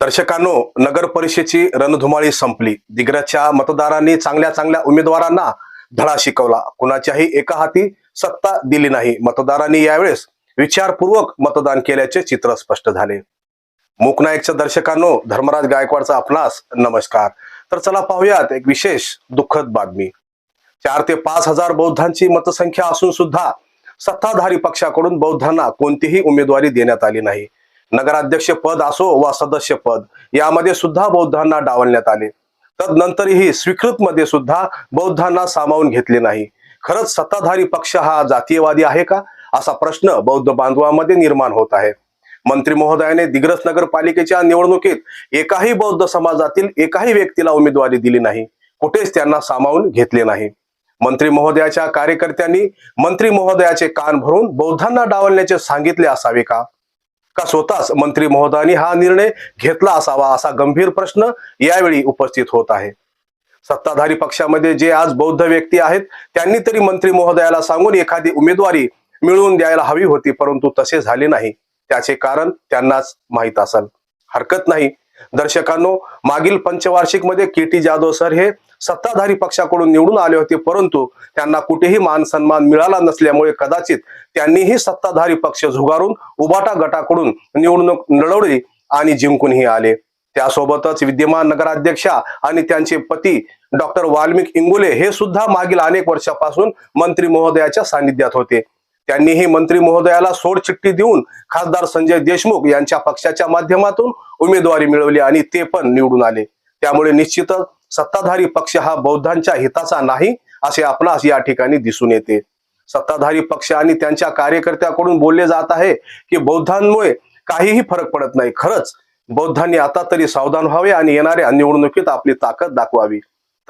दर्शकांनो नगर परिषदेची रणधुमाळी संपली. दिग्रजच्या मतदारांनी चांगल्या चांगल्या उमेदवारांना धडा शिकवला. कुणाच्याही एका हाती सत्ता दिली नाही. मतदारांनी यावेळेस विचारपूर्वक मतदान केल्याचे चित्र स्पष्ट झाले. मूकनायकच्या दर्शकांनो धर्मराज गायकवाडचा आपणास नमस्कार. तर चला पाहूयात एक विशेष दुःखद बातमी. चार ते पाच हजार बौद्धांची मतसंख्या असून सुद्धा सत्ताधारी पक्षाकडून बौद्धांना कोणतीही उमेदवारी देण्यात आली नाही. नगराध्यक्ष पद असो वा सदस्य पद यामध्ये सुद्धा बौद्धांना डावलण्यात आले. तदनंतरही स्वीकृत मध्ये सुद्धा बौद्धांना सामावून घेतले नाही. खरंच सत्ताधारी पक्ष हा जातीयवादी आहे का? असा प्रश्न बौद्ध बांधवामध्ये निर्माण होत आहे. मंत्री महोदयाने दिग्रस नगरपालिकेच्या निवडणुकीत एकाही बौद्ध समाजातील एकाही व्यक्तीला उमेदवारी दिली नाही. कुठेच त्यांना सामावून घेतले नाही. मंत्री महोदयाच्या कार्यकर्त्यांनी मंत्री महोदयाचे कान भरून बौद्धांना डावलण्याचे सांगितले असावे का? का स्वतःच मंत्री महोदयांनी हा निर्णय घेतला असावा असा गंभीर प्रश्न यावेळी उपस्थित होत आहे. सत्ताधारी पक्षामध्ये जे आज बौद्ध व्यक्ती आहेत त्यांनी तरी मंत्री महोदयाला सांगून एखादी उमेदवारी मिळवून द्यायला हवी होती परंतु तसे झाले नाही. त्याचे कारण त्यांनाच माहीत असेल. हरकत नाही. दर्शकांनो मागील पंचवार्षिकमध्ये के टी जाधव सर हे सत्ताधारी पक्षाकडून निवडून आले होते परंतु त्यांना कुठेही मान सन्मान मिळाला नसल्यामुळे कदाचित त्यांनीही सत्ताधारी पक्ष झुगारून उबाटा गटाकडून निवडणूक लढवली आणि जिंकूनही आले. त्यासोबतच विद्यमान नगराध्यक्षा आणि त्यांचे पती डॉक्टर वाल्मिक इंगुले हे सुद्धा मागील अनेक वर्षापासून मंत्री महोदयाच्या सानिध्यात होते. त्यांनीही मंत्री महोदयाला सोडचिठ्ठी देऊन खासदार संजय देशमुख यांच्या पक्षाच्या माध्यमातून उमेदवारी मिळवली आणि ते पण निवडून आले. त्यामुळे निश्चितच सत्ताधारी पक्ष हा बौद्धांच्या हिताचा नाही असे आपणास या ठिकाणी दिसून येते. सत्ताधारी पक्ष आणि त्यांच्या कार्यकर्त्याकडून बोलले जात आहे की बौद्धांमुळे काहीही फरक पडत नाही. खरंच बौद्धांनी आता तरी सावधान व्हावे आणि येणाऱ्या निवडणुकीत आपली ताकद दाखवावी.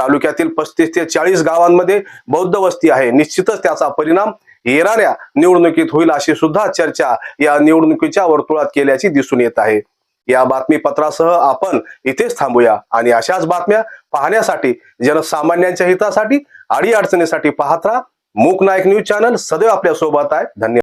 तालुक्यातील पस्तीस ते चाळीस गावांमध्ये बौद्ध वस्ती आहे. निश्चितच त्याचा परिणाम येणाऱ्या निवडणुकीत होईल अशी सुद्धा चर्चा या निवडणुकीच्या वर्तुळात केल्याची दिसून येत आहे. या बातमीपत्रासह आपण इथेच थांबूया आणि अशाच बातम्या पाहण्यासाठी जनसामान्यांच्या हितासाठी अडी अडचणीसाठी पाहत राहा. मूक नायक न्यूज चॅनल सदैव आपल्यासोबत आहे. धन्यवाद.